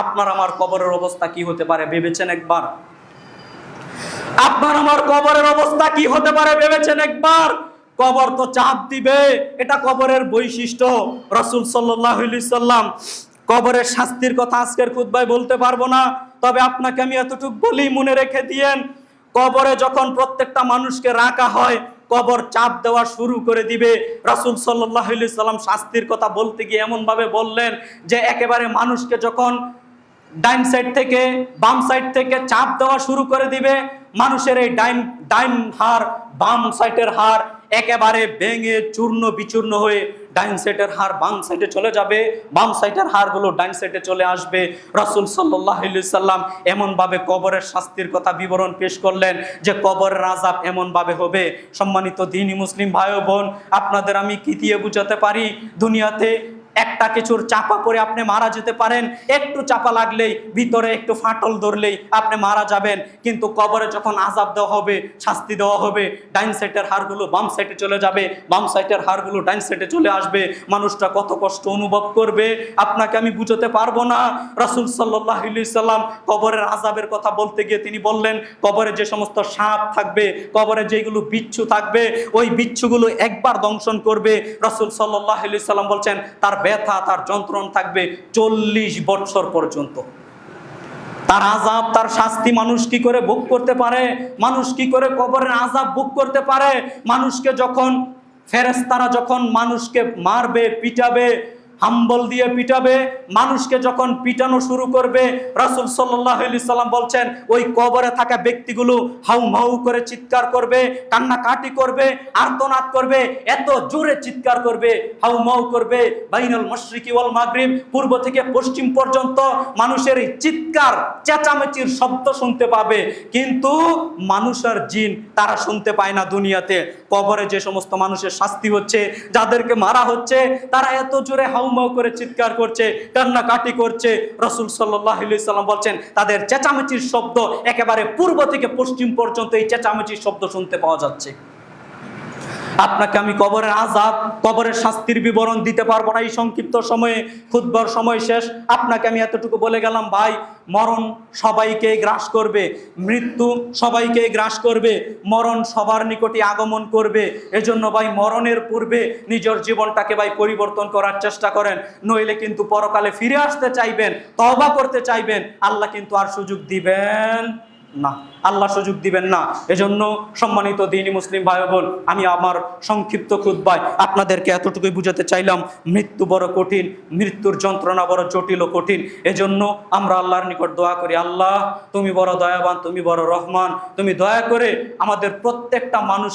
আপনার আমার কবরের অবস্থা কি হতে পারে ভেবেছেন একবার? আপনার আমার কবরের অবস্থা কি হতে পারে ভেবেছেন একবার? কবর তো চাপ দিবে, এটা কবরের বৈশিষ্ট্য। রসুল সাল্লাম কবরের শাস্তির কথা আজকের খুদ্ায় বলতে পারব না, তবে আপনাকে আমি এতটুকু বলি, মনে রেখে দিয়েন, কবরে যখন প্রত্যেকটা মানুষকে রাখা হয়, কবর চাপ দেওয়া শুরু করে দিবে। রাসুল সাল্লাহ সাল্লাম শাস্তির কথা বলতে গিয়ে এমনভাবে বললেন যে, একেবারে মানুষকে যখন ডাইন সাইড থেকে, বাম সাইড থেকে চাপ দেওয়া শুরু করে দিবে। মানুষের এই ডাইন ডাইন হার বাম সাইডের হার একেবারে ভেঙে চূর্ণ বিচূর্ণ হয়ে ডাইন সাইডের হার বাম সাইডে চলে যাবে। বাম সাইডের হারগুলো ডাইন সাইডে চলে আসবে। রসুল সাল্লাম এমনভাবে কবরের শাস্তির কথা বিবরণ পেশ করলেন যে কবরের আজাব এমনভাবে হবে। সম্মানিত দিনী মুসলিম ভাই বোন, আপনাদের আমি কি দিয়ে বুঝাতে পারি? দুনিয়াতে একটা কিছুর চাপা পরে আপনি মারা যেতে পারেন। একটু চাপা লাগলেই, ভিতরে একটু ফাটল ধরলেই আপনি মারা যাবেন। কিন্তু কবরে যখন আজাব দেওয়া হবে, শাস্তি দেওয়া হবে, ডাইন সাইডের হাড়গুলো বাম সাইডে চলে যাবে, বাম সাইডের হাড়গুলো ডাইন সাইডে চলে আসবে, মানুষটা কত কষ্ট অনুভব করবে, আপনাকে আমি বুঝতে পারব না। রাসুল সাল্লাহ সাল্লাম কবরের আজাবের কথা বলতে গিয়ে তিনি বললেন, কবরে যে সমস্ত সাপ থাকবে, কবরে যেগুলো বিচ্ছু থাকবে, ওই বিচ্ছুগুলো একবার দংশন করবে। রসুল সাল্লাহ সাল্লাম বলছেন, তার ব্যথা, তার যন্ত্রণ থাকবে চল্লিশ বৎসর পর্যন্ত। তার আজাব তার শাস্তি মানুষ কি করে ভোগ করতে পারে? মানুষ কি করে কবরের আজাব ভোগ করতে পারে? মানুষকে যখন ফেরেস্তারা যখন মানুষকে মারবে, পিটাবে হাম্বল দিয়ে পিটাবে, মানুষকে যখন পিটানো শুরু করবে, রাসুল সাল্লাহ সাল্লাম বলছেন, ওই কবরে থাকা ব্যক্তিগুলো হাউ মাউ করে চিৎকার করবে, কান্নাকাটি করবে, আর্তনাদ করবে, এত জোরে চিৎকার করবে, হাউ মাউ করবে, বাইনুল মশরিকি ওয়াল মাগরিব, পূর্ব থেকে পশ্চিম পর্যন্ত মানুষের এই চিৎকার, চেঁচামেচির শব্দ শুনতে পাবে। কিন্তু মানুষের জিন তারা শুনতে পায় না দুনিয়াতে। কবরে যে সমস্ত মানুষের শাস্তি হচ্ছে, যাদেরকে মারা হচ্ছে, তারা এত জোরে হাউমাউ করে চিৎকার করছে, কান্নাকাটি করছে। রসুল সাল্লাম বলছেন, তাদের চেঁচামেচির শব্দ একেবারে পূর্ব থেকে পশ্চিম পর্যন্ত এই চেঁচামেচির শব্দ শুনতে পাওয়া যাচ্ছে। আপনাকে আমি কবরের আজাব কবরের শাস্তির বিবরণ দিতে পারব না। এই সংক্ষিপ্ত সময়ে খুদবার সময় শেষ। আপনাকে আমি এতটুকু বলে গেলাম, ভাই, মরণ সবাইকে গ্রাস করবে, মৃত্যু সবাইকে গ্রাস করবে, মরণ সবার নিকটে আগমন করবে। এজন্য ভাই, মরণের পূর্বে নিজের জীবনটাকে ভাই পরিবর্তন করার চেষ্টা করেন। নইলে কিন্তু পরকালে ফিরে আসতে চাইবেন তবা করতে চাইবেন। আল্লাহ কিন্তু আর সুযোগ দিবেন না। আল্লাহ সুযোগ দিবেন না। এজন্য সম্মানিত দিনই মুসলিম ভাই বোন আমি আমার সংক্ষিপ্ত খুদ্বায় আপনাদেরকে এতটুকুই বুঝাতে চাইলাম, মৃত্যু বড় কঠিন, মৃত্যুর যন্ত্রণা বড় জটিল ও কঠিন। এজন্য আমরা আল্লাহর নিকট দোয়া করি, আল্লাহ তুমি বড় দয়াবান, তুমি বড় রহমান, তুমি দয়া করে আমাদের প্রত্যেকটা মানুষ